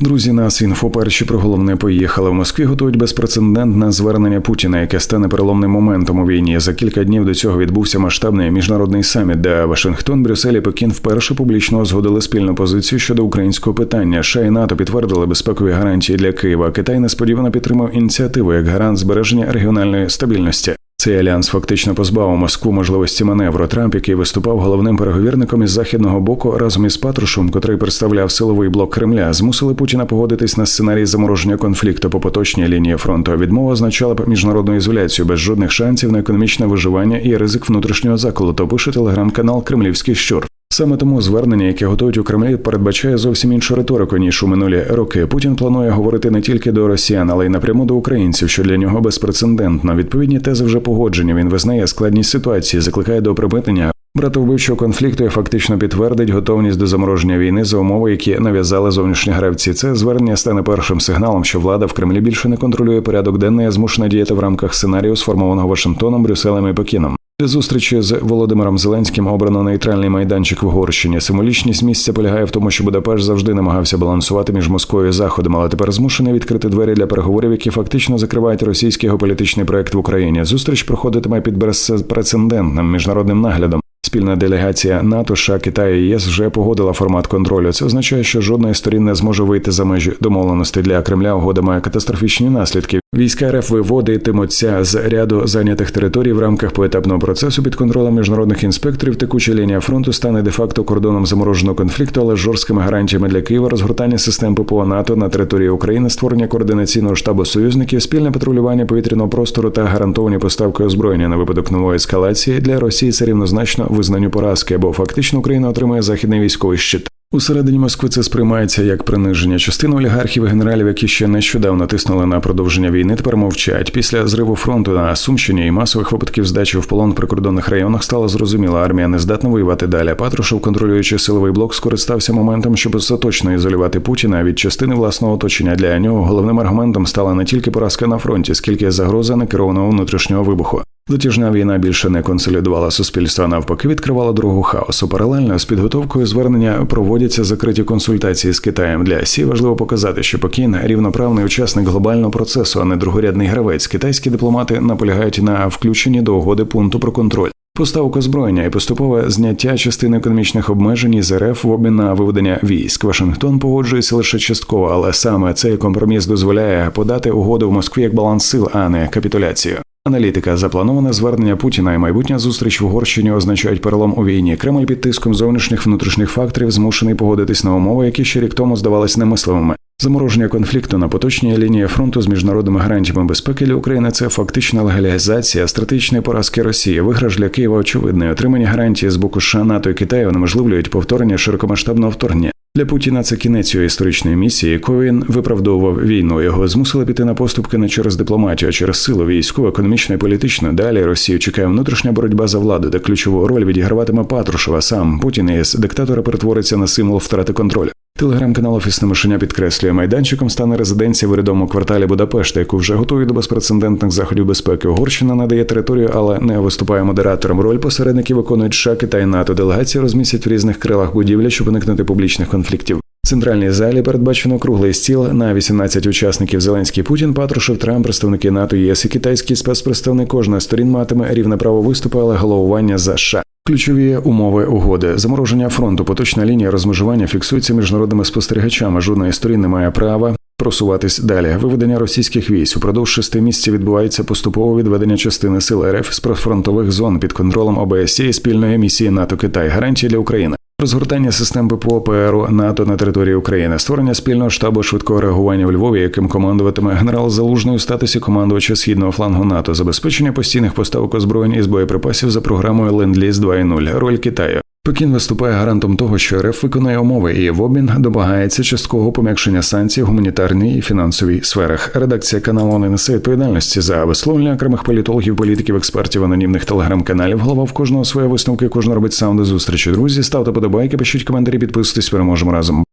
Друзі, нас інфо перші про головне поїхали. В Москві готують безпрецедентне звернення Путіна, яке стане переломним моментом у війні. За кілька днів до цього відбувся масштабний міжнародний саміт, де Вашингтон, Брюссель і Пекін вперше публічно узгодили спільну позицію щодо українського питання. США і НАТО підтвердили безпекові гарантії для Києва. Китай несподівано підтримав ініціативу як гарант збереження регіональної стабільності. Цей альянс фактично позбавив Москву можливості маневру. Трамп, який виступав головним переговірником із західного боку, разом із Патрушем, котрий представляв силовий блок Кремля, змусили Путіна погодитись на сценарій замороження конфлікту по поточній лінії фронту. Відмова означала б міжнародну ізоляцію без жодних шансів на економічне виживання і ризик внутрішнього заколоту. Пише телеграм-канал Кремлівський щур. Саме тому звернення, яке готують у Кремлі, передбачає зовсім іншу риторику ніж у минулі роки. Путін планує говорити не тільки до росіян, але й напряму до українців, що для нього безпрецедентно. Відповідні тези вже погоджені. Він визнає складність ситуації, закликає до припинення братовбивчого конфлікту і фактично підтвердить готовність до замороження війни за умови, які нав'язали зовнішні гравці. Це звернення стане першим сигналом, що влада в Кремлі більше не контролює порядок денний, а змушена діяти в рамках сценарію, сформованого Вашингтоном, Брюсселем і Пекіном. Для зустрічі з Володимиром Зеленським обрано нейтральний майданчик в Угорщині. Символічність місця полягає в тому, що Будапешт завжди намагався балансувати між Москвою і Заходом, але тепер змушений відкрити двері для переговорів, які фактично закривають російський геополітичний проект в Україні. Зустріч проходитиме під безпрецедентним міжнародним наглядом. Спільна делегація НАТО, США, Китаю і ЄС вже погодила формат контролю. Це означає, що жодної сторін не зможе вийти за межі домовленості для Кремля. Угода має катастрофічні наслідки. Війська РФ виводитимуться з ряду зайнятих територій в рамках поетапного процесу під контролем міжнародних інспекторів. Текуча лінія фронту стане де-факто кордоном замороженого конфлікту, але жорсткими гарантіями для Києва розгортання систем ППО НАТО на території України, створення координаційного штабу союзників, спільне патрулювання повітряного простору та гарантовані поставки озброєння на випадок нової ескалації для Росії це рівнозначно визнанню поразки, бо фактично Україна отримує західний військовий щит. Усередині Москви це сприймається як приниження. Частина олігархів і генералів, які ще нещодавно тиснули на продовження війни, тепер мовчать. Після зриву фронту на Сумщині і масових випадків здачі в полон в прикордонних районах стало зрозуміло, армія не здатна воювати далі. Патрушев, контролюючи силовий блок, скористався моментом, щоб остаточно ізолювати Путіна від частини власного оточення. Для нього головним аргументом стала не тільки поразка на фронті, скільки загроза некерованого внутрішнього вибуху. Затяжна війна більше не консолідувала суспільство, навпаки, відкривала дорогу хаосу. Паралельно з підготовкою звернення проводяться закриті консультації з Китаєм. Для Сі важливо показати, що Пекін рівноправний учасник глобального процесу, а не другорядний гравець. Китайські дипломати наполягають на включенні до угоди пункту про контроль. Поставок озброєння і поступове зняття частини економічних обмежень із РФ в обмін на виведення військ. Вашингтон погоджується лише частково, але саме цей компроміс дозволяє подати угоду в Москві як баланс сил, а не капітуляцію. Аналітика заплановане звернення Путіна і майбутня зустріч в Угорщині означають перелом у війні. Кремль під тиском зовнішніх внутрішніх факторів змушений погодитись на умови, які ще рік тому здавались немисливими. Замороження конфлікту на поточній лінії фронту з міжнародними гарантіями безпеки для України це фактична легалізація стратегічної поразки Росії. Виграш для Києва очевидний. Отримані гарантії з боку США, НАТО і Китаю унеможливлюють повторення широкомасштабного вторгнення. Для Путіна це кінець його історичної місії, яку він виправдовував війну. Його змусили піти на поступки не через дипломатію, а через силу військову, економічну і політичну. Далі Росію чекає внутрішня боротьба за владу, де ключову роль відіграватиме Патрушева. Сам Путін із диктатора перетвориться на символ втрати контролю. Телеграм-канал Офісне мишеня підкреслює, майданчиком стане резиденція в урядовому кварталі Будапешта, яку вже готують до безпрецедентних заходів безпеки. Угорщина надає територію, але не виступає модератором. Роль посередників виконують США, Китай і НАТО. Делегації розмістять в різних крилах будівлі, щоб уникнути публічних конфліктів. В центральній залі передбачено круглий стіл на 18 учасників Зеленський Путін, Патрушев, Трамп, представники НАТО, ЄС і китайський спецпредставник кожної сторін матиме рівне право виступу, але головування за США. Ключові умови угоди замороження фронту, поточна лінія розмежування фіксується міжнародними спостерігачами. Жодної сторін не має права просуватись далі. Виведення російських військ упродовж шести місяців відбувається поступове відведення частини сил РФ з профронтових зон під контролем ОБСЄ і спільної місії НАТО Китай. Гарантії для України. Розгортання систем ППО ПРУ НАТО на території України, створення спільного штабу швидкого реагування в Львові, яким командуватиме генерал Залужний у статусі командувача східного флангу НАТО, забезпечення постійних поставок озброєнь із боєприпасів за програмою Ленд-Ліз 2.0, роль Китаю. Пекін виступає гарантом того, що РФ виконує умови і в обмін домагається часткового пом'якшення санкцій в гуманітарній і фінансовій сферах. Редакція каналу не несе відповідальності за висловлення окремих політологів, політиків, експертів, анонімних телеграм-каналів. Голова в кожного своє висновки, кожен робить сам до зустрічі. Друзі, ставте подобайки, пишіть коментарі, підписуйтесь, переможемо разом.